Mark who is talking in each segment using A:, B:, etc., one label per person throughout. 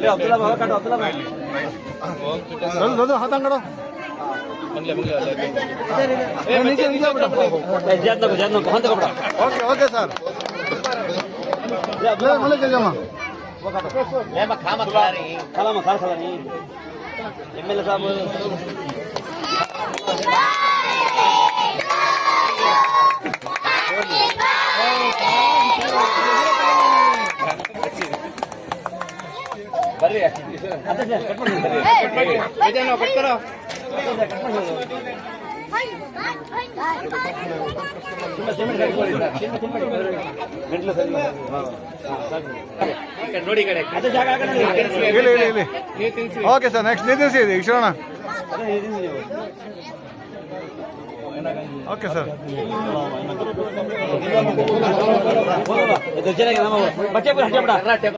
A: اے عبداللہ بھا کٹ عبداللہ بھا نو نو ہا
B: تنگڑو اے زیادہ okay sir next Nitin C ಈಗ. Okay sir
A: Bachche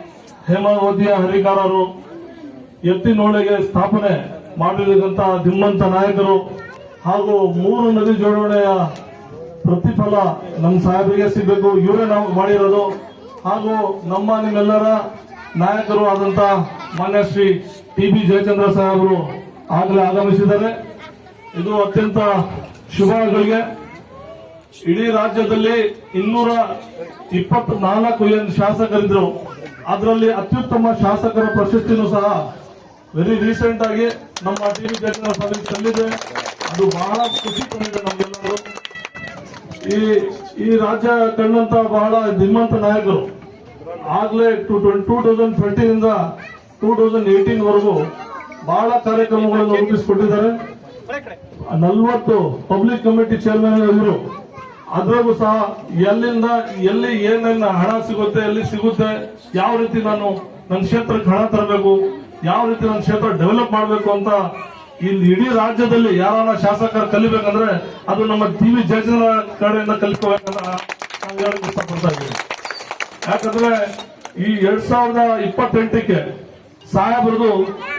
C: ಹೇಮಾವತಿಯ ಹರಿಕಾರರು ಎತ್ತಿನೋಳೆಗೆ ಸ್ಥಾಪನೆ ಮಾಡಿರುವಂತಹ ಧಿಮ್ಮಂತ ನಾಯಕರು ಹಾಗೂ ಮೂರು ನದಿ ಜೋಡಣೆಯ ಪ್ರತಿಫಲ ನಮ್ಮ ಸಾಹೇಬರಿಗೆ ಸಿಗಬೇಕು. ಇವರೇ ನಾವು ಮಾಡಿರೋದು. ಹಾಗೂ ನಮ್ಮ ನಿಮ್ಮೆಲ್ಲರ ನಾಯಕರು ಆದಂತ ಮಾನ್ಯ ಶ್ರೀ ಟಿ ಬಿ ಜಯಚಂದ್ರ ಸಾಹೇಬರು ಆಗಲೇ ಆಗಮಿಸಿದ್ದಾರೆ. ಇದು ಅತ್ಯಂತ ಶುಭಗಳಿಗೆ ಇಡೀ ರಾಜ್ಯದಲ್ಲಿ ಇನ್ನೂರ ಇಪ್ಪತ್ನಾಲ್ಕು ಏನು ಶಾಸಕರಿದ್ರು ಅದರಲ್ಲಿ ಅತ್ಯುತ್ತಮ ಶಾಸಕರ ಪ್ರಶಸ್ತಿನೂ ಸಹ ವೆರಿ ರೀಸೆಂಟ್ ಆಗಿ ನಮ್ಮ ಟಿವಿ ವಿ ಸಭೆಗೆ ಸಲ್ಲಿದೆ ಅದು ಬಹಳ ಖುಷಿ ತಂದಿದೆ ನಮಗೆಲ್ಲರೂ ಈ ಈ ರಾಜ್ಯ ಕಂಡಂತ ಬಹಳ ಧೀಮಂತ ನಾಯಕರು. ಆಗ್ಲೇ ಟೂ ಟೂ ತೌಸಂಡ್ ಟ್ವೆಂಟಿನಿಂದ ಟೂ ತೌಸಂಡ್ ಏಯ್ಟೀನ್ ವರೆಗೂ ಬಹಳ ಕಾರ್ಯಕ್ರಮಗಳನ್ನು ರೂಪಿಸಿಕೊಟ್ಟಿದ್ದಾರೆ. ನಲ್ವತ್ತು ಪಬ್ಲಿಕ್ ಕಮಿಟಿ ಚೇರ್ಮನ್ ಇವರು ಅದ್ರಾಗೂ ಸಹ ಎಲ್ಲಿಂದ, ಎಲ್ಲಿ ಏನೇನು ಹಣ ಸಿಗುತ್ತೆ, ಎಲ್ಲಿ ಸಿಗುತ್ತೆ, ಯಾವ ರೀತಿ ನಾನು ನನ್ನ ಕ್ಷೇತ್ರಕ್ಕೆ ಹಣ ತರಬೇಕು, ಯಾವ ರೀತಿ ನನ್ನ ಕ್ಷೇತ್ರ ಡೆವಲಪ್ ಮಾಡಬೇಕು ಅಂತ ಇಲ್ಲಿ ಇಡೀ ರಾಜ್ಯದಲ್ಲಿ ಯಾರನ್ನ ಶಾಸಕರು ಕಲಿಬೇಕಂದ್ರೆ ಅದು ನಮ್ಮ ಟಿ ವಿ ಜಯಚಂದ್ರ ಕಡೆಯಿಂದ ಕಲಿಕೋಬೇಕಂತ ನಾವು ಹೇಳಕ್ ಇಷ್ಟಪಡ್ತಾ ಯಾಕಂದ್ರೆ ಈ ಎರಡ್ ಸಾವಿರದ ಇಪ್ಪತ್ತೆಂಟಕ್ಕೆ ಸಾಹೇಬರದು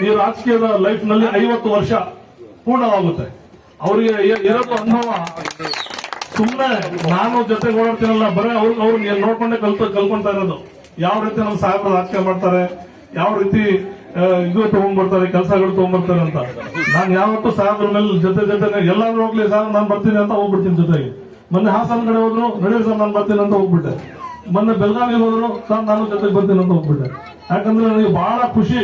C: ಈ ರಾಜಕೀಯದ ಲೈಫ್ನಲ್ಲಿ ಐವತ್ತು ವರ್ಷ ಪೂರ್ಣವಾಗುತ್ತೆ. ಅವರಿಗೆ ಇರೋದು ಅನುಭವ. ಸುಮ್ಮನೆ ನಾನು ಜೊತೆಗೆ ಓಡಾಡ್ತೀನಲ್ಲ, ಬರೀ ಅವ್ರು ಅವ್ರನ್ನ ನೋಡ್ಕೊಂಡೆ ಕಲ್ತ ಕಲ್ಕೊಂತಾ ಇರೋದು. ಯಾವ ರೀತಿ ನಮ್ಮ ಸಾಹೇಬ್ರು ರಾಜಕೀಯ ಮಾಡ್ತಾರೆ, ಯಾವ ರೀತಿ ಇದು ತಗೊಂಡ್ಬರ್ತಾರೆ, ಕೆಲಸಗಳು ತಗೊಂಡ್ಬರ್ತಾರೆ ಅಂತ. ನಾನು ಯಾವತ್ತೂ ಸಾಹೇಬ್ರ ಮೇಲೆ ಜೊತೆ ಜೊತೆ ಎಲ್ಲಾದ್ರೂ ಹೋಗ್ಲಿ ಸರ್ ನಾನು ಬರ್ತೀನಿ ಅಂತ ಹೋಗ್ಬಿಡ್ತೀನಿ ಜೊತೆಗೆ. ಮೊನ್ನೆ ಹಾಸನ ಕಡೆ ಹೋದ್ರು, ನಡೀರಿ ಸರ್ ನಾನು ಬರ್ತೀನಿ ಅಂತ ಹೋಗ್ಬಿಟ್ಟೆ. ಮೊನ್ನೆ ಬೆಳಗಾವಿ ಹೋದ್ರು ಸರ್ ನಾನು ಜೊತೆಗೆ ಬರ್ತೀನಿ ಅಂತ ಹೋಗ್ಬಿಟ್ಟೆ. ಯಾಕಂದ್ರೆ ನನಗೆ ಬಹಳ ಖುಷಿ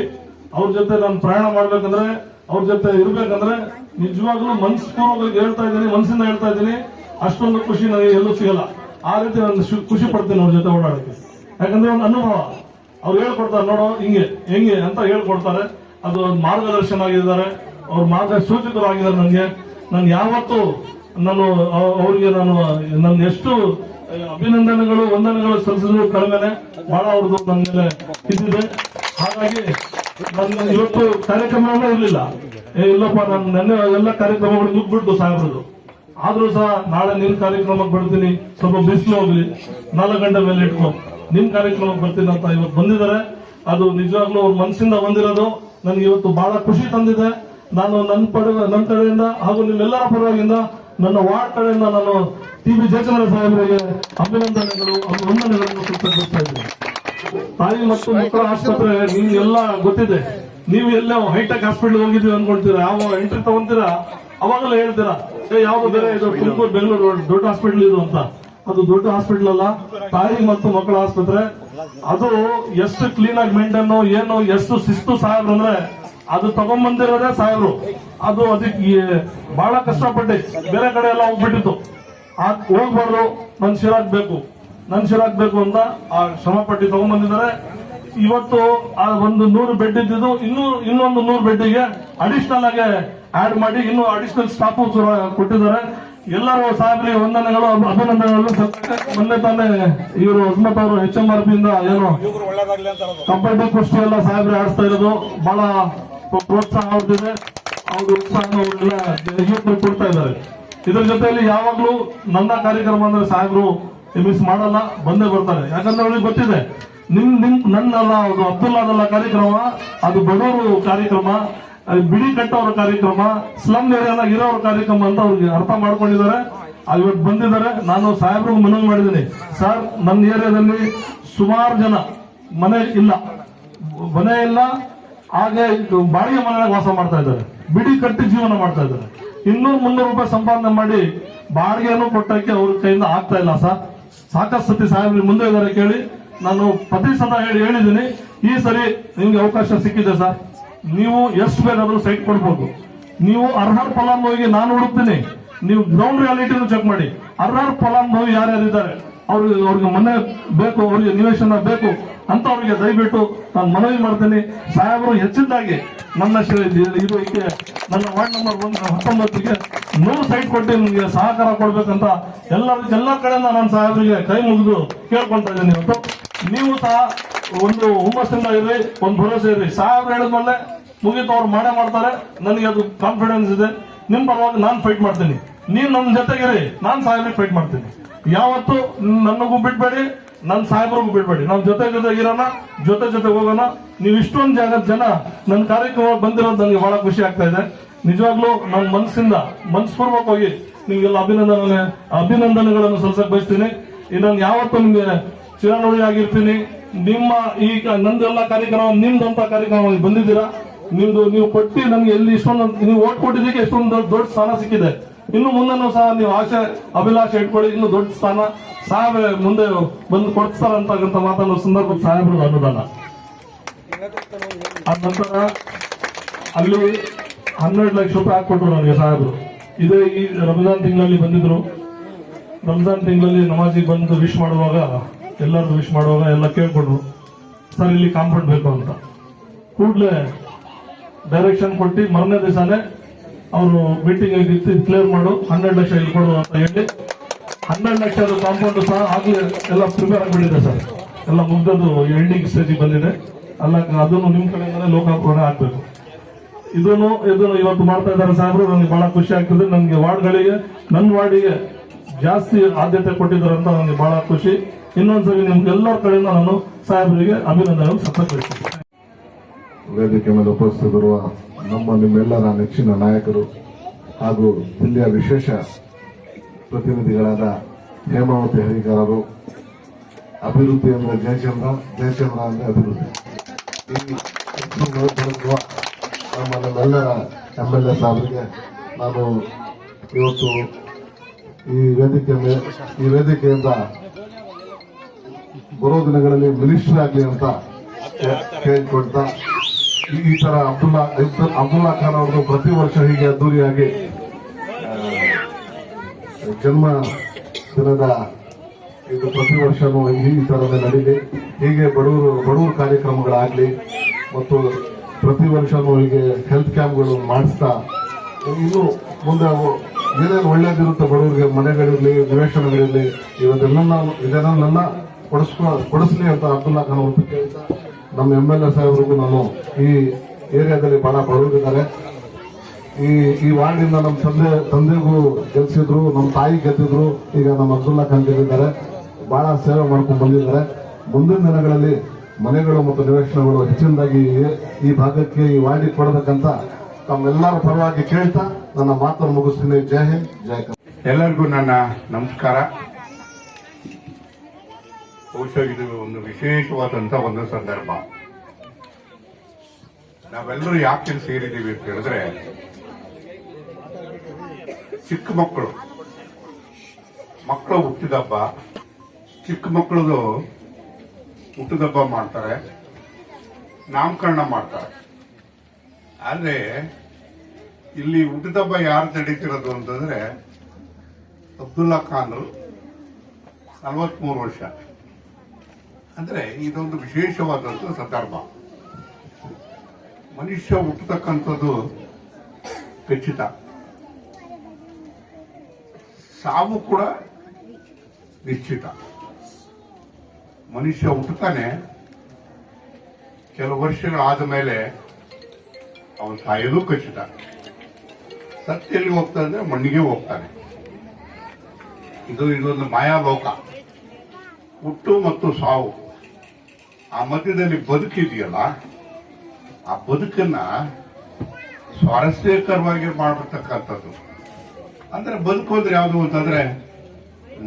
C: ಅವ್ರ ಜೊತೆ ನಾನು ಪ್ರಯಾಣ ಮಾಡ್ಬೇಕಂದ್ರೆ, ಅವ್ರ ಜೊತೆ ಇರ್ಬೇಕಂದ್ರೆ, ನಿಜವಾಗ್ಲೂ ಮನಸ್ಪೂರ್ವಕವಾಗಿ ಹೇಳ್ತಾ ಇದ್ದೀನಿ ಮನಸ್ಸಿಂದ ಹೇಳ್ತಾ ಇದ್ದೀನಿ. ಅಷ್ಟೊಂದು ಖುಷಿ ನನಗೆ ಎಲ್ಲೂ ಸಿಗಲ್ಲ. ಆ ರೀತಿ ನಾನು ಖುಷಿ ಪಡ್ತೀನಿ ಅವ್ರ ಜೊತೆ ಓಡಾಡಕ್ಕೆ. ಯಾಕಂದ್ರೆ ಒಂದು ಅನುಭವ. ಅವ್ರು ಹೇಳ್ಕೊಡ್ತಾರೆ, ನೋಡೋ, ಹಿಂಗೆ, ಹೆಂಗೆ? ಅಂತ ಹೇಳ್ಕೊಡ್ತಾರೆ. ಅದು ಮಾರ್ಗದರ್ಶನ ಆಗಿದ್ದಾರೆ. ಅವ್ರ ಮಾರ್ಗ ಸೂಚಕರಾಗಿದ್ದಾರೆ ನನಗೆ. ನಾನು ಯಾವತ್ತೂ ನಾನು ಅವ್- ಅವರಿಗೆ ನಾನು ನನ್ನ ಎಷ್ಟು ಅಭಿನಂದನೆಗಳು, ವಂದನೆಗಳು ಸಲ್ಲಿಸಿದ್ರು ಕಡಿಮೆನೆ ಬಹಳ ಅವ್ರದ್ದು ನನ್ನ ಮೇಲೆ ಇದ್ದಿದೆ. ಹಾಗಾಗಿ ನನ್ನ ಇವತ್ತು ಕಾರ್ಯಕ್ರಮವೇ ಇರಲಿಲ್ಲ. ಇಲ್ಲಪ್ಪ ನನ್ನ ನೆನ್ನೆ ಎಲ್ಲ ಕಾರ್ಯಕ್ರಮಗಳು ಮುಗ್ಬಿಟ್ಟು ಸಾಹೇಬ್ರದ್ದು. ಆದ್ರೂ ಸಹ ನಾಳೆ ನಿಮ್ ಕಾರ್ಯಕ್ರಮಕ್ಕೆ ಬರ್ತೀನಿ. ಸ್ವಲ್ಪ ಬಿಸಿಲು ಹೋಗ್ಲಿ. ನಾಲ್ಕು ಗಂಟೆ ಮೇಲೆ ಇಟ್ಕೊ. ನಿಮ್ ಕಾರ್ಯಕ್ರಮಕ್ಕೆ ಬರ್ತೀನಿ ಅಂತ ಇವತ್ತು ಬಂದಿದ್ದಾರೆ. ಅದು ನಿಜವಾಗ್ಲೂ ಅವ್ರ ಮನಸ್ಸಿಂದ ಬಂದಿರೋದು. ನನ್ಗೆ ಇವತ್ತು ಬಹಳ ಖುಷಿ ತಂದಿದೆ. ನಾನು ನನ್ನ ಪಡೆ ನನ್ನ ಕಡೆಯಿಂದ ಹಾಗೂ ನಿಮ್ಮೆಲ್ಲರ ಪರವಾಗಿಂದ ನನ್ನ ವಾರ್ಡ್ ಕಡೆಯಿಂದ ನಾನು ಟಿ ಬಿ ಜಯಚಂದ್ರ ಸಾಹೇಬರಿಗೆ ಅಭಿನಂದನೆಗಳು, ಅಭಿನಂದನೆಗಳನ್ನು ಕೃತಜ್ಞತಾ ಇದ್ದೀನಿ. ತಾಯಿ ಮತ್ತು ಮಕ್ಕಳ ಆಸ್ಪತ್ರೆ ನಿಮ್ಗೆ ಎಲ್ಲ ಗೊತ್ತಿದೆ. ನೀವು ಎಲ್ಲೋ ಹೈಟೆಕ್ ಹಾಸ್ಪಿಟಲ್ ಹೋಗಿದ್ದೀವಿ ಅನ್ಕೊಳ್ತೀರಾ ಯಾವ ಎಂಟ್ರಿ ತಗೊಂತೀರಾ? ಅವಾಗಲೇ ಹೇಳ್ತೀರಾ? ಯಾವ್ದು ಬೇರೆ? ಇದು ತುಮಕೂರು ಬೆಂಗಳೂರು ದೊಡ್ಡ ಹಾಸ್ಪಿಟಲ್ ಇದು ಅಂತ. ಅದು ದೊಡ್ಡ ಹಾಸ್ಪಿಟಲ್ ಅಲ್ಲ ತಾಯಿ ಮತ್ತು ಮಕ್ಕಳ ಆಸ್ಪತ್ರೆ. ಅದು ಎಷ್ಟು ಕ್ಲೀನ್ ಆಗಿ ಮೇಂಟೈನ್ ಏನು ಎಷ್ಟು ಶಿಸ್ತು ಸಾಹೇಬ್ರು ಅಂದ್ರೆ ಅದು ತಗೊಂಬಂದಿರೋದೇ ಸಾಹೇಬ್ರು. ಅದು ಅದಕ್ಕೆ ಬಹಳ ಕಷ್ಟಪಟ್ಟೆ ಬೇರೆ ಕಡೆ ಎಲ್ಲ ಹೋಗ್ಬಿಟ್ಟಿತ್ತು. ಆ ಹೋಗ್ಬಾರ್ದು ನನ್ ಶಿರಾಗ್ಬೇಕು ನನ್ ಶಿರಾಗ್ಬೇಕು ಅಂತ ಆ ಶ್ರಮ ಪಟ್ಟಿ ತಗೊಂಡ್ಬಂದಿದ್ದಾರೆ ಇವತ್ತು ಆ ಒಂದು ನೂರು ಬೆಡ್ ಇದ್ದಿದ್ದು ಇನ್ನೂ ಇನ್ನೊಂದು ನೂರು ಬೆಡ್ಗೆ ಅಡಿಷನಲ್ ಆಗಿ ಆಡ್ ಮಾಡಿ ಇನ್ನು ಅಡಿಷನಲ್ ಸ್ಟಾಫ್ ಕೊಟ್ಟಿದ್ದಾರೆ. ಎಲ್ಲರೂ ಸಾಹೇಬರಿಗೆ ವಂದನೆಗಳು ಅಭಿ- ಅಭಿನಂದನೆಗಳು. ಮೊನ್ನೆ ತಾನೇ ಇವರು ಹಸ್ಮತ್ ಅವರು ಎಚ್ ಎಂ ಆರ್ ಪಿ ಇಂದ ಏನು ಕಬಡ್ಡಿ ಕುಸ್ತಿ ಎಲ್ಲ ಸಾಹೇಬ್ರಿ ಆಡಿಸ್ತಾ ಇರೋದು. ಬಹಳ ಪ್ರೋತ್ಸಾಹ ಆಗ್ತಿದೆ ಅವ್ರ ಉತ್ಸಾಹ ಕೊಡ್ತಾ ಇದ್ದಾರೆ. ಇದ್ರ ಜೊತೆಯಲ್ಲಿ ಯಾವಾಗ್ಲೂ ನನ್ನ ಕಾರ್ಯಕ್ರಮ ಅಂದ್ರೆ ಸಾಹೇಬ್ರು ಮಿಸ್ ಮಾಡಲ್ಲ ಬಂದೇ ಬರ್ತಾರೆ. ಯಾಕಂದ್ರೆ ಅವ್ರಿಗೆ ಗೊತ್ತಿದೆ ನಿಮ್ ನಿಮ್ ನನ್ನಲ್ಲ ಅದು ಅಬ್ದುಲ್ಲಾದಲ್ಲ ಕಾರ್ಯಕ್ರಮ, ಅದು ಬಡವರು ಕಾರ್ಯಕ್ರಮ ಬಿಡಿ ಕಟ್ಟೋರ ಕಾರ್ಯಕ್ರಮ ಸ್ಲಮ್ ಏರಿಯಾದಾಗ ಇರೋರ ಕಾರ್ಯಕ್ರಮ ಅಂತ ಅವ್ರಿಗೆ ಅರ್ಥ ಮಾಡ್ಕೊಂಡಿದ್ದಾರೆ. ಇವತ್ತು ಬಂದಿದ್ದಾರೆ. ನಾನು ಸಾಹೇಬ್ರಿಗೆ ಮನವಿ ಮಾಡಿದ್ದೀನಿ. ಸರ್, ನನ್ನ ಏರಿಯಾದಲ್ಲಿ ಸುಮಾರು ಜನ ಮನೆ ಇಲ್ಲ. ಮನೆ ಇಲ್ಲ, ಹಾಗೆ ಬಾಡಿಗೆ ಮನೆಯಾಗ ವಾಸ ಮಾಡ್ತಾ ಇದ್ದಾರೆ. ಬಿಡಿ ಕಟ್ಟಿ ಜೀವನ ಮಾಡ್ತಾ ಇದ್ದಾರೆ. ಇನ್ನೂರು ಮುನ್ನೂರು ರೂಪಾಯಿ ಸಂಪಾದನೆ ಮಾಡಿ ಬಾಡಿಗೆಯನ್ನು ಕೊಟ್ಟಕ್ಕೆ ಅವ್ರ ಕೈಯಿಂದ ಆಗ್ತಾ ಇಲ್ಲ, ಸರ್. ಸಾಕಷ್ಟು ಸತಿ ಸಾಹೇಬ್ರಿಗೆ ಮುಂದೆ ಇದ್ದಾರೆ ಕೇಳಿ. ನಾನು ಪ್ರತಿ ಸತ ಹೇಳಿ ಹೇಳಿದ್ದೀನಿ, ಈ ಸರಿ ನಿಮ್ಗೆ ಅವಕಾಶ ಸಿಕ್ಕಿದೆ ಸರ್. ನೀವು ಎಷ್ಟು ಬೇಕಾದ್ರೂ ಸೈಟ್ ಕೊಡ್ಬೋದು. ನೀವು ಅರ್ಹರ ಫಲಾನುಭವಿಗೆ ನಾನು ಹುಡುಕ್ತೀನಿ. ನೀವು ಗ್ರೌಂಡ್ ರಿಯಾಲಿಟಿನೂ ಚೆಕ್ ಮಾಡಿ. ಅರ್ಹರ ಫಲಾನುಭವಿ ಯಾರ್ಯಾರಿದ್ದಾರೆ? ಅವ್ರಿಗೆ ಅವ್ರಿಗೆ ಮನೆ ಬೇಕು, ಅವ್ರಿಗೆ ನಿವೇಶನ ಬೇಕು ಅಂತ ಅವ್ರಿಗೆ ದಯವಿಟ್ಟು ನಾನು ಮನವಿ ಮಾಡ್ತೀನಿ. ಸಾಹೇಬರು ಹೆಚ್ಚಿದ್ದಾಗಿ ನನ್ನ ಇದಕ್ಕೆ ನನ್ನ ವಾರ್ಡ್ ನಂಬರ್ ಒಂದು ಹತ್ತೊಂಬತ್ತಿಗೆ ನೂರು ಸೈಟ್ ಕೊಟ್ಟು ನಿಮಗೆ ಸಹಕಾರ ಕೊಡ್ಬೇಕಂತ ಎಲ್ಲ ಎಲ್ಲ ಕಡೆಯಿಂದ ನಾನು ಸಾಹೇಬರಿಗೆ ಕೈ ಮುಗಿದು ಕೇಳ್ಕೊಳ್ತಾ ಇದ್ದೀನಿ. ಇವತ್ತು ನೀವು ಸಹ ಒಂದು ಹುಮ್ಮಸ್ಸಿಂದ ಇರ್ರಿ, ಒಂದು ಭರವಸೆ ಇರ್ರಿ. ಸಾಹೇಬ್ರು ಹೇಳಿದ್ಮೇಲೆ ಮುಗಿತು ಅವ್ರು ಮಾಡೇ ಮಾಡ್ತಾರೆ. ನನಗೆ ಅದು ಕಾನ್ಫಿಡೆನ್ಸ್ ಇದೆ. ನಿಮ್ ಪರವಾಗಿ ನಾನು ಫೈಟ್ ಮಾಡ್ತೀನಿ. ನೀವು ನನ್ನ ಜೊತೆಗಿರಿ, ನಾನು ಸಾಹೇಬ್ರಿಗೆ ಫೈಟ್ ಮಾಡ್ತೀನಿ. ಯಾವತ್ತು ನನಗೂ ಬಿಡ್ಬೇಡಿ ನನ್ನ ಸಾಹೇಬ್ರಿಗೂ ಬಿಡ್ಬೇಡಿ. ನಾವು ಜೊತೆ ಜೊತೆ ಇರೋಣ, ಜೊತೆ ಜೊತೆ ಹೋಗೋಣ. ನೀವು ಇಷ್ಟೊಂದು ಜಾಗದ ಜನ ನನ್ನ ಕಾರ್ಯಕ್ರಮ ಬಂದಿರೋದು ನನಗೆ ಬಹಳ ಖುಷಿ ಆಗ್ತಾ ಇದೆ. ನಿಜವಾಗ್ಲೂ ನನ್ನ ಮನಸ್ಸಿಂದ, ಮನಸ್ಪೂರ್ವಕವಾಗಿ ನಿಮಗೆಲ್ಲ ಅಭಿನಂದನೆ, ಅಭಿನಂದನೆಗಳನ್ನು ಸಲ್ಲಿಸಕ್ ಬಯಸ್ತೀನಿ. ಇನ್ನೊಂದು ಯಾವತ್ತೂ ನಿಮ್ಗೆ ಚಿರನುಡಿ ಆಗಿರ್ತೀನಿ. ನಿಮ್ಮ ಈ ನಂದೆಲ್ಲ ಕಾರ್ಯಕ್ರಮ ನಿಮ್ದಂತ ಕಾರ್ಯಕ್ರಮ ಬಂದಿದ್ದೀರಾ? ನಿಮ್ದು ನೀವು ಕೊಟ್ಟು ನನಗೆ ಎಲ್ಲಿ ಇಷ್ಟೊಂದು ನೀವು ಓಟ್ ಕೊಟ್ಟಿದ್ದಕ್ಕೆ ಎಷ್ಟೊಂದು ದೊಡ್ಡ ಸ್ಥಾನ ಸಿಕ್ಕಿದೆ. ಇನ್ನು ಮುಂದೆನೂ ಸಹ ನೀವು ಆಸೆ ಅಭಿಲಾಷೆ ಇಟ್ಕೊಳ್ಳಿ. ಇನ್ನು ದೊಡ್ಡ ಸ್ಥಾನ ಸಾಹೇಬ ಮುಂದೆ ಬಂದು ಕೊಡ್ತಾರ ಅಂತಕ್ಕಂಥ ಮಾತನ್ನು ಸಂದರ್ಭ ಸಾಹೇಬ್ರು ಅನುದಾನ. ಆ ನಂತರ ಅಲ್ಲಿ ಹನ್ನೆರಡು ಲಕ್ಷ ರೂಪಾಯಿ ಹಾಕೊಟ್ರು ನನಗೆ ಸಾಹೇಬ್ರು. ಇದೇ ಈ ರಂಜಾನ್ ತಿಂಗಳಲ್ಲಿ ಬಂದಿದ್ರು. ರಂಜಾನ್ ತಿಂಗಳಲ್ಲಿ ನಮಾಜಿಗೆ ಬಂದು ವಿಶ್ ಮಾಡುವಾಗ ಎಲ್ಲರೂ ವಿಶ್ ಮಾಡುವಾಗ ಎಲ್ಲ ಕೇಳ್ಕೊಂಡ್ರು, ಸರ್, ಇಲ್ಲಿ ಕಾಂಪೌಂಡ್ ಬೇಕು ಅಂತ. ಕೂಡಲೇ ಡೈರೆಕ್ಷನ್ ಕೊಟ್ಟು ಮರನೇ ದಿವಸನೇ ಅವರು ಮೀಟಿಂಗ್ ಇತ್ತು ಕ್ಲಿಯರ್ ಮಾಡು, ಹನ್ನೆರಡು ಲಕ್ಷ ಇಲ್ಲಿ ಕೊಡು ಅಂತ ಹೇಳಿ, ಹನ್ನೆರಡು ಲಕ್ಷದ ಕಾಂಪೌಂಡ್ ಸಹ ಆಗಲೇ ಎಲ್ಲ ಪ್ರಿಪೇರ್ ಆಗಿಬಿಟ್ಟಿದೆ ಸರ್. ಎಲ್ಲ ಮುಗ್ದದ್ದು ಎಂಡಿಂಗ್ ಸ್ಟೇಜಿಗೆ ಬಂದಿದೆ. ಅಲ್ಲ, ಅದನ್ನು ನಿಮ್ಮ ಕಡೆಯಿಂದಲೇ ಲೋಕಾರ್ಪಣೆ ಆಗಬೇಕು ಇದನ್ನು ಇದನ್ನು ಇವತ್ತು ಮಾಡ್ತಾ ಇದ್ದಾರೆ ಸಾಹೇಬರು, ನನಗೆ ಬಹಳ ಖುಷಿ ಆಗ್ತದೆ. ನನಗೆ ವಾರ್ಡ್ಗಳಿಗೆ ನನ್ನ ವಾರ್ಡಿಗೆ ಜಾಸ್ತಿ ಆದ್ಯತೆ ಕೊಟ್ಟಿದ್ದಾರೆ ಅಂತ ನನಗೆ ಬಹಳ ಖುಷಿ. ಇನ್ನೊಂದ್ಸರಿ ನಿಮ್ಗೆಲ್ಲರ ಕಡೆಯಿಂದ ನಾನು ಸಾಹೇಬರಿಗೆ ಅಭಿನಂದನೆ ಸತ್ತರಿಸ್ತೀನಿ
D: ವೇದಿಕೆ ಮೇಲೆ ಉಪಸ್ಥಿತರುವ ನಮ್ಮ ನಿಮ್ಮೆಲ್ಲರ ನೆಚ್ಚಿನ ನಾಯಕರು ಹಾಗೂ ಜಿಲ್ಲೆಯ ವಿಶೇಷ ಪ್ರತಿನಿಧಿಗಳಾದ ಹೇಮಾವತಿ ಹರಿಕಾರರು ಅಭಿವೃದ್ಧಿ ಅಂದ್ರೆ ಜಯಚಂದ್ರ ಜಯಚಂದ್ರ ಅಂದ್ರೆ ಅಭಿವೃದ್ಧಿ. ನಮ್ಮ ನಮ್ಮೆಲ್ಲರ ಎಂ ಎಲ್ ಎ ಸಾಹೇಬರಿಗೆ ನಾನು ಇವತ್ತು ಈ ವೇದಿಕೆ ಈ ವೇದಿಕೆಯಿಂದ ಬರೋ ದಿನಗಳಲ್ಲಿ ಮಿನಿಸ್ಟರ್ ಆಗಲಿ ಅಂತ ಕೇಳ್ಕೊಳ್ತಾ ಈ- ತರ ಅಬ್ದುಲ್ಲಾ ಅಬ್ದುಲ್ಲಾ ಖಾನ್ ಅವ್ರದ್ದು ಪ್ರತಿ ವರ್ಷ ಹೀಗೆ ಅದ್ದೂರಿಯಾಗಿ ಜನ್ಮ ದಿನದ ಇದು ಪ್ರತಿ ವರ್ಷನೂ ಈ ತರದ ನಡೀಲಿ. ಹೀಗೆ ಬಡವರು ಬಡವರು ಕಾರ್ಯಕ್ರಮಗಳಾಗ್ಲಿ ಮತ್ತು ಪ್ರತಿ ವರ್ಷನೂ ಹೀಗೆ ಹೆಲ್ತ್ ಕ್ಯಾಂಪ್ಗಳು ಮಾಡಿಸ್ತಾ, ಇನ್ನು ಮುಂದೆ ಏನೇನು ಒಳ್ಳೇದಿರುತ್ತೆ ಬಡವರಿಗೆ, ಮನೆಗಳಿರಲಿ, ನಿವೇಶನಗಳಿರಲಿ ಇವತ್ತೆಲ್ಲ ಇದೆಲ್ಲ ನನ್ನ ಕೊಡಿಸ್ಕೊ, ಕೊಡಿಸ್ಲಿ ಅಂತ ಅಬ್ದುಲ್ಲಾ ಖಾನ್ ಅವರು ಕೇಳ್ತಾ, ನಮ್ಮ ಎಂ ಎಲ್ ಎ ಸಾಹೇಬ್ರಿಗೂ ನಾನು ಈ ಏರಿಯಾದಲ್ಲಿ ಬಹಳ ಬಡವರಿದ್ದಾರೆ. ಈ ಈ ವಾರ್ಡಿಂದ ನಮ್ಮ ತಂದೆ, ತಂದೆಗೂ ಗೆಲ್ಸಿದ್ರು, ನಮ್ಮ ತಾಯಿ ಗೆದ್ದಿದ್ರು, ಈಗ ನಮ್ಮ ಅಬ್ದುಲ್ಲಾ ಖಾನ್ ಗೆದ್ದಿದ್ದಾರೆ. ಬಹಳ ಸೇವೆ ಮಾಡ್ಕೊಂಡು ಬಂದಿದ್ದಾರೆ. ಮುಂದಿನ ದಿನಗಳಲ್ಲಿ ಮನೆಗಳು ಮತ್ತು ನಿವೇಶನಗಳು ಹೆಚ್ಚಿನದಾಗಿ ಈ- ಭಾಗಕ್ಕೆ ಈ ವಾರ್ಡಿಗೆ ಕೊಡಬೇಕಂತ ತಮ್ಮೆಲ್ಲರ ಪರವಾಗಿ ಕೇಳ್ತಾ ನನ್ನ ಮಾತನ್ನು ಮುಗಿಸ್ತೀನಿ. ಜೈ ಹಿಂದ್, ಜೈ ಕರ್ನಾಟಕ.
E: ಎಲ್ಲರಿಗೂ ನನ್ನ ನಮಸ್ಕಾರ. ಬಹುಶಃ ಇದು ಒಂದು ವಿಶೇಷವಾದಂತ ಒಂದು ಸಂದರ್ಭ. ನಾವೆಲ್ಲರೂ ಯಾಕೆ ಸೇರಿದ್ದೀವಿ ಅಂತ ಹೇಳಿದ್ರೆ, ಚಿಕ್ಕ ಮಕ್ಕಳು. ಮಕ್ಕಳು ಹುಟ್ಟಿದಬ್ಬ ಚಿಕ್ಕ ಮಕ್ಕಳದು ಹುಟ್ಟಿದಬ್ಬ ಮಾಡ್ತಾರೆ, ನಾಮಕರಣ ಮಾಡ್ತಾರೆ. ಆದ್ರೆ, ಇಲ್ಲಿ ಹುಟ್ಟಿದಬ್ಬ ಯಾರು ನಡೀತಿರೋದು ಅಂತಂದ್ರೆ ಅಬ್ದುಲ್ಲಾ ಖಾನ್ ನಲವತ್ಮೂರು ವರ್ಷ. ಅಂದ್ರೆ ಇದೊಂದು ವಿಶೇಷವಾದಂತ ಸಂದರ್ಭ. ಮನುಷ್ಯ ಹುಟ್ಟತಕ್ಕಂಥದ್ದು ಖಚಿತ. ಸಾವು ಕೂಡ ನಿಶ್ಚಿತ. ಮನುಷ್ಯ ಹುಟ್ಟುತ್ತಾನೆ, ಕೆಲವು ವರ್ಷಗಳಾದ ಮೇಲೆ ಅವನು ಸಾಯೋದು ಖಚಿತ. ಸತ್ಯಲ್ಲಿ ಹೋಗ್ತಾ ಅಂದ್ರೆ ಮಣ್ಣಿಗೆ ಹೋಗ್ತಾನೆ. ಇದು ಇದೊಂದು ಮಾಯಾಲೋಕ. ಹುಟ್ಟು ಮತ್ತು ಸಾವು. ಆ ಮಧ್ಯದಲ್ಲಿ ಬದುಕಿದೆಯಲ್ಲ, ಆ ಬದುಕನ್ನ ಸ್ವಾರಸ್ಯಕರವಾಗಿ ಮಾಡಿರ್ತಕ್ಕಂಥದ್ದು ಅಂದ್ರೆ ಬದುಕೋದ್ರೆ ಯಾವುದು ಅಂತಂದ್ರೆ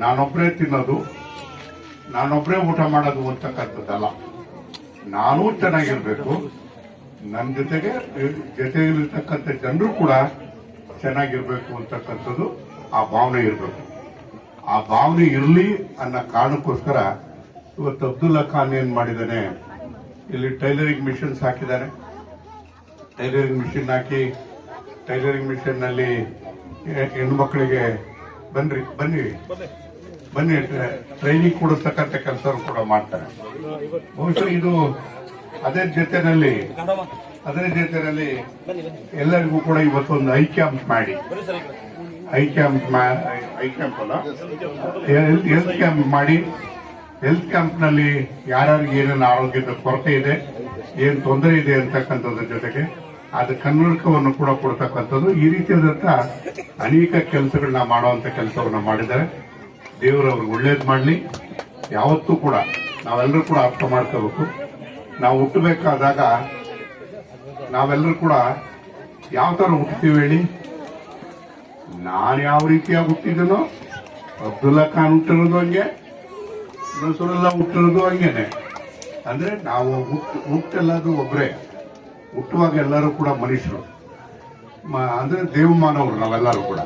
E: ನಾನೊಬ್ಬರೇ ತಿನ್ನೋದು ನಾನೊಬ್ಬರೇ ಊಟ ಮಾಡೋದು ಅಂತಕ್ಕಂಥದ್ದಲ್ಲ. ನಾನು ಚೆನ್ನಾಗಿರ್ಬೇಕು ನನ್ನ ಜೊತೆಗೆ ಜೊತೆಗಿರ್ತಕ್ಕಂಥ ಜನರು ಕೂಡ ಚೆನ್ನಾಗಿರ್ಬೇಕು ಅಂತಕ್ಕಂಥದ್ದು ಆ ಭಾವನೆ ಇರಬೇಕು. ಆ ಭಾವನೆ ಇರಲಿ ಅನ್ನೋ ಕಾರಣಕ್ಕೋಸ್ಕರ ಇವತ್ತು ಅಬ್ದುಲ್ಲಾ ಖಾನ್ ಏನ್ ಮಾಡಿದ್ದಾನೆ? ಇಲ್ಲಿ ಟೈಲರಿಂಗ್ ಮಿಷನ್ಸ್ ಹಾಕಿದ್ದಾರೆ. ಟೈಲರಿಂಗ್ ಮಿಷಿನ್ ಹಾಕಿ ಟೈಲರಿಂಗ್ ಮಿಷನ್ನಲ್ಲಿ ಹೆಣ್ಣು ಮಕ್ಕಳಿಗೆ ಬನ್ರಿ, ಬನ್ನಿ. ಬನ್ನಿ ಟ್ರೈನಿಂಗ್ ಕೊಡಿಸ್ತಕ್ಕಂಥ ಕೆಲಸ ಕೂಡ ಮಾಡ್ತಾರೆ. ಬಹುಶಃ ಇದು ಅದೇ ಜೊತೆನಲ್ಲಿ ಅದೇ ಜೊತೆನಲ್ಲಿ ಎಲ್ಲರಿಗೂ ಕೂಡ ಇವತ್ತೊಂದು ಐ ಕ್ಯಾಂಪ್ ಮಾಡಿ. ಐ ಕ್ಯಾಂಪ್ ಐ ಕ್ಯಾಂಪ್ ಅಲ್ಲ? ಹೆಲ್ತ್ ಕ್ಯಾಂಪ್ ಮಾಡಿ. ಹೆಲ್ತ್ ಕ್ಯಾಂಪ್ನಲ್ಲಿ ಯಾರ್ಯಾರಿಗೆ ಏನೇನು ಆರೋಗ್ಯದ ಕೊರತೆ ಇದೆ, ಏನು ತೊಂದರೆ ಇದೆ ಅಂತಕ್ಕಂಥದ್ರ ಜೊತೆಗೆ ಅದು ಕನ್ನಡಕವನ್ನು ಕೂಡ ಕೊಡ್ತಕ್ಕಂಥದ್ದು. ಈ ರೀತಿಯಾದಂಥ ಅನೇಕ ಕೆಲಸಗಳನ್ನ ಮಾಡುವಂತ ಕೆಲಸವನ್ನ ಮಾಡಿದ್ದಾರೆ. ದೇವರವ್ರಿಗೆ ಒಳ್ಳೇದು ಮಾಡಲಿ. ಯಾವತ್ತೂ ಕೂಡ ನಾವೆಲ್ಲರೂ ಕೂಡ ಅರ್ಥ ಮಾಡ್ಕೋಬೇಕು. ನಾವು ಹುಟ್ಟಬೇಕಾದಾಗ ನಾವೆಲ್ಲರೂ ಕೂಡ ಯಾವ ಥರ ಹುಟ್ಟುತ್ತೀವಿ ಹೇಳಿ? ನಾನು ಯಾವ ರೀತಿಯಾಗಿ ಹುಟ್ಟಿದನೋ ಅಬ್ದುಲ್ಲಾ ಖಾನ್ ಹುಟ್ಟಿರೋದು ಹಂಗೆ. ರಸೂಲೆಲ್ಲ ಹುಟ್ಟಿರೋದು ಹಂಗೇನೆ. ಅಂದ್ರೆ ನಾವು ಹುಟ್ಟು, ಹುಟ್ಟೆಲ್ಲದು ಒಬ್ಬರೇ ಹುಟ್ಟುವಾಗ ಎಲ್ಲರೂ ಕೂಡ ಮನುಷ್ಯರು. ಅಂದ್ರೆ ಅಂದ್ರೆ ದೇವಮಾನವರು ನಾವೆಲ್ಲರೂ ಕೂಡ.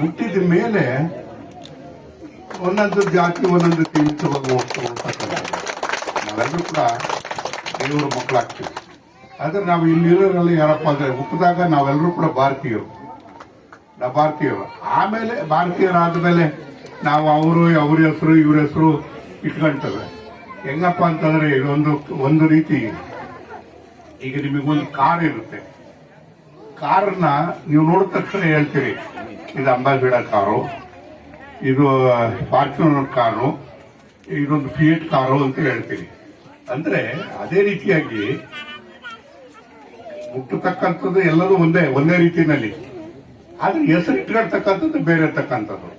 E: ಹುಟ್ಟಿದ ಮೇಲೆ ಒಂದೊಂದು ಜಾತಿ, ಒಂದೊಂದು ಸೀಮಿತವಾಗಿ ಹೋಗ್ತಾ ಹೋಗ್ತಕ್ಕಂಥದ್ದು ನಾವೆಲ್ಲರೂ ಕೂಡ ದೇವರ ಮಕ್ಕಳಾಗ್ತೀವಿ. ಆದ್ರೆ ನಾವು ಇಲ್ಲಿರೋರೆಲ್ಲ ಯಾರಪ್ಪ ಅಂದ್ರೆ ಹುಟ್ಟಿದಾಗ ನಾವೆಲ್ಲರೂ ಕೂಡ ಭಾರತೀಯರು. ನಾವು ಭಾರತೀಯರು. ಆಮೇಲೆ ಭಾರತೀಯರಾದ್ಮೇಲೆ ನಾವು ಅವರು, ಅವ್ರ ಹೆಸರು, ಇವ್ರ ಹೆಸರು ಇಟ್ಕೊಂತವೆ. ಹೆಂಗಪ್ಪ ಅಂತಂದ್ರೆ ಇದೊಂದು, ಒಂದು ರೀತಿ ಈಗ ನಿಮಗೊಂದು ಕಾರ್ ಇರುತ್ತೆ. ಕಾರನ್ನ ನೀವು ನೋಡಿದ ತಕ್ಷಣ ಹೇಳ್ತೀರಿ, ಇದು ಅಂಬಾಸಿಡರ್ ಕಾರು, ಇದು ಫಾರ್ಚುನರ್ ಕಾರು, ಇದೊಂದು ಫಿಯೇಟ್ ಕಾರು ಅಂತ ಹೇಳ್ತೀರಿ. ಅಂದ್ರೆ ಅದೇ ರೀತಿಯಾಗಿ ಹುಟ್ಟತಕ್ಕಂಥದ್ದು ಎಲ್ಲರೂ ಒಂದೇ ಒಂದೇ ರೀತಿಯಲ್ಲಿ. ಆದ್ರೆ ಹೆಸರು ಇಟ್ಕೊಳ್ತಕ್ಕಂಥದ್ದು ಬೇರೆ ಇರ್ತಕ್ಕಂಥದ್ದು.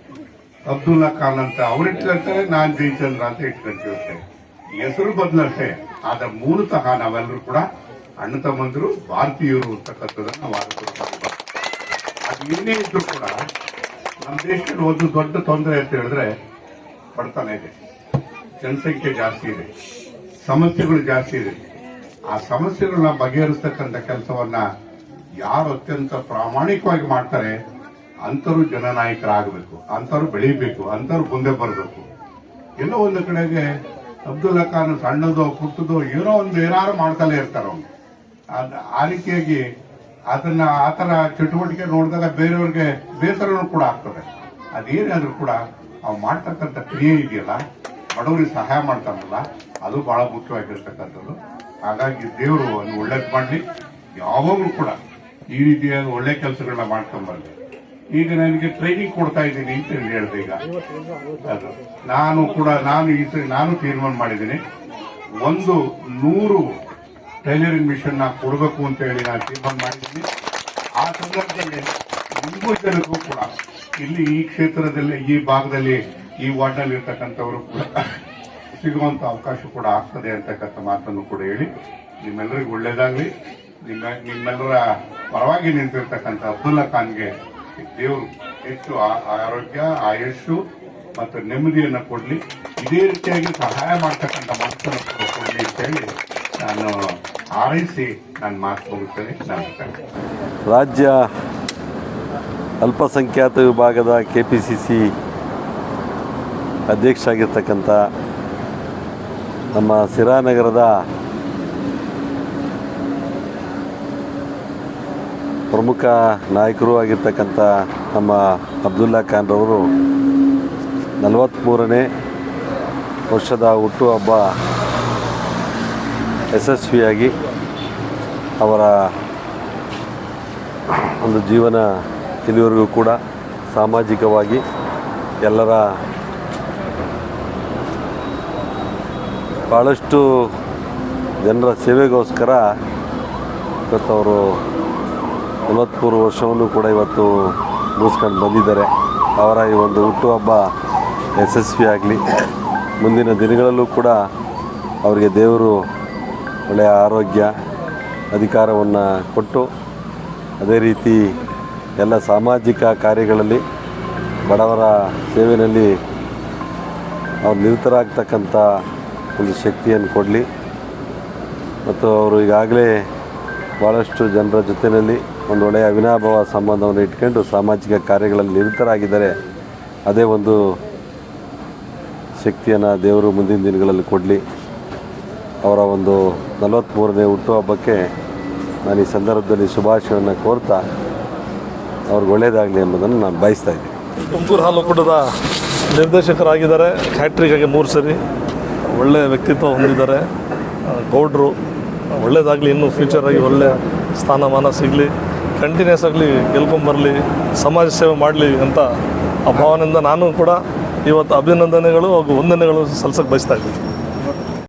E: ಅಬ್ದುಲ್ಲಾ ಖಾನ್ ಅಂತ ಅವ್ರು ಇಟ್ಕೊಳ್ತಾರೆ, ನಾನ್ ಜಯಚಂದ್ರ ಅಂತ ಇಟ್ಕೊಂಡಿರ್ತೇವೆ ಹೆಸರು ಬದಲಷ್ಟೇ ಆದ್ರೆ ಮೂಲತಃ ನಾವೆಲ್ಲರೂ ಕೂಡ ಅಣ್ಣ ತಮ್ಮಂದಿರು, ಭಾರತೀಯರು ಅಂತಕ್ಕಂಥದ್ದನ್ನ ನಾವು ಅದು ಇನ್ನೇ ಇದ್ರು ಕೂಡ ನಮ್ಮ ದೇಶದಲ್ಲಿ ಒಂದು ದೊಡ್ಡ ತೊಂದರೆ ಅಂತ ಹೇಳಿದ್ರೆ ಬಡತನ ಇದೆ. ಜನಸಂಖ್ಯೆ ಜಾಸ್ತಿ ಇದೆ. ಸಮಸ್ಯೆಗಳು ಜಾಸ್ತಿ ಇದೆ. ಆ ಸಮಸ್ಯೆಗಳನ್ನ ಬಗೆಹರಿಸ್ತಕ್ಕಂಥ ಕೆಲಸವನ್ನ ಯಾರು ಅತ್ಯಂತ ಪ್ರಾಮಾಣಿಕವಾಗಿ ಮಾಡ್ತಾರೆ ಅಂತರು ಜನನಾಯಕರಾಗಬೇಕು, ಅಂತರು ಬೆಳಿಬೇಕು, ಅಂತರು ಮುಂದೆ ಬರಬೇಕು. ಎಲ್ಲೋ ಒಂದು ಕಡೆಗೆ ಅಬ್ದುಲ್ಲಾ ಖಾನ್ ಸಣ್ಣದು ಪುಟ್ಟದು ಏನೋ ಒಂದು ಏನಾರು ಮಾಡ್ತಲೇ ಇರ್ತಾರೆ ಅವನು ಆ ರೀತಿಯಾಗಿ ಅದನ್ನ ಆತರ ಚಟುವಟಿಕೆ ನೋಡಿದಾಗ ಬೇರೆಯವ್ರಿಗೆ ಬೇಸರನೂ ಕೂಡ ಆಗ್ತದೆ. ಅದೇನಾದ್ರೂ ಕೂಡ ಅವ್ನು ಮಾಡ್ತಕ್ಕಂಥ ಕ್ರಿಯೆ ಇದೆಯಲ್ಲ, ಬಡವರಿಗೆ ಸಹಾಯ ಮಾಡ್ತಾರಲ್ಲ, ಅದು ಬಹಳ ಮುಖ್ಯವಾಗಿರ್ತಕ್ಕಂಥದ್ದು. ಹಾಗಾಗಿ ದೇವರು ಒಂದು ಒಳ್ಳೇದು ಮಾಡಲಿ. ಯಾವಾಗಲೂ ಕೂಡ ಈ ರೀತಿಯಾಗಿ ಒಳ್ಳೆ ಕೆಲಸಗಳನ್ನ ಮಾಡ್ಕೊಂಬರ್ಲಿ ಈಗ ನನಗೆ ಟ್ರೈನಿಂಗ್ ಕೊಡ್ತಾ ಇದ್ದೀನಿ ಅಂತ ಹೇಳಿ ಹೇಳಿದೆ ಈಗ. ಅದು. ನಾನು ಕೂಡ, ನಾನು ಈ ನಾನು ತೀರ್ಮಾನ ಮಾಡಿದ್ದೀನಿ. ಒಂದು ನೂರು ಟೈಲರಿಂಗ್ ಮಿಷನ್ ನಾ ಕೊಡಬೇಕು ಅಂತ ಹೇಳಿ ನಾನು ತೀರ್ಮಾನ ಮಾಡಿದ್ದೀನಿ. ಆ ಸಂದರ್ಭದಲ್ಲಿ ನಿಮಗೂ ಜನಕ್ಕೂ ಕೂಡ ಇಲ್ಲಿ ಈ ಕ್ಷೇತ್ರದಲ್ಲಿ, ಈ ಭಾಗದಲ್ಲಿ, ಈ ವಾರ್ಡ್ನಲ್ಲಿ ಇರ್ತಕ್ಕಂಥವರು ಕೂಡ ಸಿಗುವಂತ ಅವಕಾಶ ಕೂಡ ಆಗ್ತದೆ ಅಂತಕ್ಕಂಥ ಮಾತನ್ನು ಕೂಡ ಹೇಳಿ, ನಿಮ್ಮೆಲ್ಲರಿಗೂ ಒಳ್ಳೇದಾಗ್ಲಿ. ನಿಮ್ಮ, ನಿಮ್ಮೆಲ್ಲರ ಪರವಾಗಿ ನಿಂತಿರ್ತಕ್ಕಂಥ ಅಬ್ದುಲ್ಲಾ ಖಾನ್ಗೆ ದೇವರು ಹೆಚ್ಚು ಆರೋಗ್ಯ ಆಯುಷ್ಯು ಮತ್ತು ನೆಮ್ಮದಿಯನ್ನು ಕೊಡಲಿ. ಇದೇ ರೀತಿಯಾಗಿ ಸಹಾಯ ಮಾಡ್ತಕ್ಕಂಥ ಮನಸ್ಸನ್ನು ಕೊಡಲಿ ಅಂತ ನಾನು ಹಾರೈಸಿ ನಾನು ಮಾತು ಹೋಗುತ್ತೇನೆ ನಾನು
F: ರಾಜ್ಯ ಅಲ್ಪಸಂಖ್ಯಾತ ವಿಭಾಗದ ಕೆ ಪಿ ಸಿ ಸಿ ಅಧ್ಯಕ್ಷ ಆಗಿರ್ತಕ್ಕಂಥ ನಮ್ಮ ಸಿರಾನಗರದ ಪ್ರಮುಖ ನಾಯಕರು ಆಗಿರ್ತಕ್ಕಂಥ ನಮ್ಮ ಅಬ್ದುಲ್ಲಾ ಖಾನ್ರವರು ನಲವತ್ತ್ಮೂರನೇ ವರ್ಷದ ಹುಟ್ಟುಹಬ್ಬ ಯಶಸ್ವಿಯಾಗಿ ಅವರ ಒಂದು ಜೀವನ ಇಲ್ಲಿವರೆಗೂ ಕೂಡ ಸಾಮಾಜಿಕವಾಗಿ ಎಲ್ಲರ ಭಾಳಷ್ಟು ಜನರ ಸೇವೆಗೋಸ್ಕರ ಇವತ್ತು ಅವರು ನಲವತ್ತ್ಮೂರು ವರ್ಷವನ್ನು ಕೂಡ ಇವತ್ತು ಮುಗಿಸ್ಕೊಂಡು ಬಂದಿದ್ದಾರೆ. ಅವರ ಈ ಒಂದು ಹುಟ್ಟುಹಬ್ಬ ಯಶಸ್ವಿಯಾಗಲಿ ಮುಂದಿನ ದಿನಗಳಲ್ಲೂ ಕೂಡ ಅವರಿಗೆ ದೇವರು ಒಳ್ಳೆಯ ಆರೋಗ್ಯ, ಅಧಿಕಾರವನ್ನು ಕೊಟ್ಟು ಅದೇ ರೀತಿ ಎಲ್ಲ ಸಾಮಾಜಿಕ ಕಾರ್ಯಗಳಲ್ಲಿ ಬಡವರ ಸೇವೆಯಲ್ಲಿ ಅವ್ರು ನಿರತರಾಗ್ತಕ್ಕಂಥ ಒಂದು ಶಕ್ತಿಯನ್ನು ಕೊಡಲಿ. ಮತ್ತು ಅವರು ಈಗಾಗಲೇ ಭಾಳಷ್ಟು ಜನರ ಜೊತೆಯಲ್ಲಿ ಒಂದು ಒಳ್ಳೆಯ ಅವಿನಾಭಾವ ಸಂಬಂಧವನ್ನು ಇಟ್ಕೊಂಡು ಸಾಮಾಜಿಕ ಕಾರ್ಯಗಳಲ್ಲಿ ನಿರತರಾಗಿದ್ದಾರೆ ಅದೇ ಒಂದು ಶಕ್ತಿಯನ್ನು ದೇವರು ಮುಂದಿನ ದಿನಗಳಲ್ಲಿ ಕೊಡಲಿ. ಅವರ ಒಂದು ನಲವತ್ತ್ಮೂರನೇ ಹುಟ್ಟುಹಬ್ಬಕ್ಕೆ ನಾನು ಈ ಸಂದರ್ಭದಲ್ಲಿ ಶುಭಾಶಯವನ್ನು ಕೋರ್ತಾ ಅವ್ರಿಗೆ ಒಳ್ಳೆಯದಾಗಲಿ ಎಂಬುದನ್ನು ನಾನು ಬಯಸ್ತಾ ಇದ್ದೀನಿ.
C: ತುಮಕೂರು ಹಾಲು ಒಕ್ಕೂಟದ ನಿರ್ದೇಶಕರಾಗಿದ್ದಾರೆ. ಫ್ಯಾಕ್ಟ್ರಿಗಾಗಿ ಮೂರು ಸರಿ ಒಳ್ಳೆಯ ವ್ಯಕ್ತಿತ್ವ ಹೊಂದಿದ್ದಾರೆ. ಗೌಡ್ರು ಒಳ್ಳೆಯದಾಗಲಿ, ಇನ್ನೂ ಫ್ಯೂಚರಾಗಿ ಒಳ್ಳೆಯ ಸ್ಥಾನಮಾನ ಸಿಗಲಿ. ಕಂಟಿನ್ಯೂಸ್ ಆಗಲಿ ಗೆಲ್ಕೊಂಬರಲಿ ಸಮಾಜ ಸೇವೆ ಮಾಡಲಿ ಅಂತ ಆ ಭಾವನೆಯಿಂದ ನಾನು ಕೂಡ ಇವತ್ತು ಅಭಿನಂದನೆಗಳು ಹಾಗೂ ವಂದನೆಗಳು ಸಲ್ಸಕ್ಕೆ ಬಯಸ್ತಾ ಇದ್ದೀನಿ.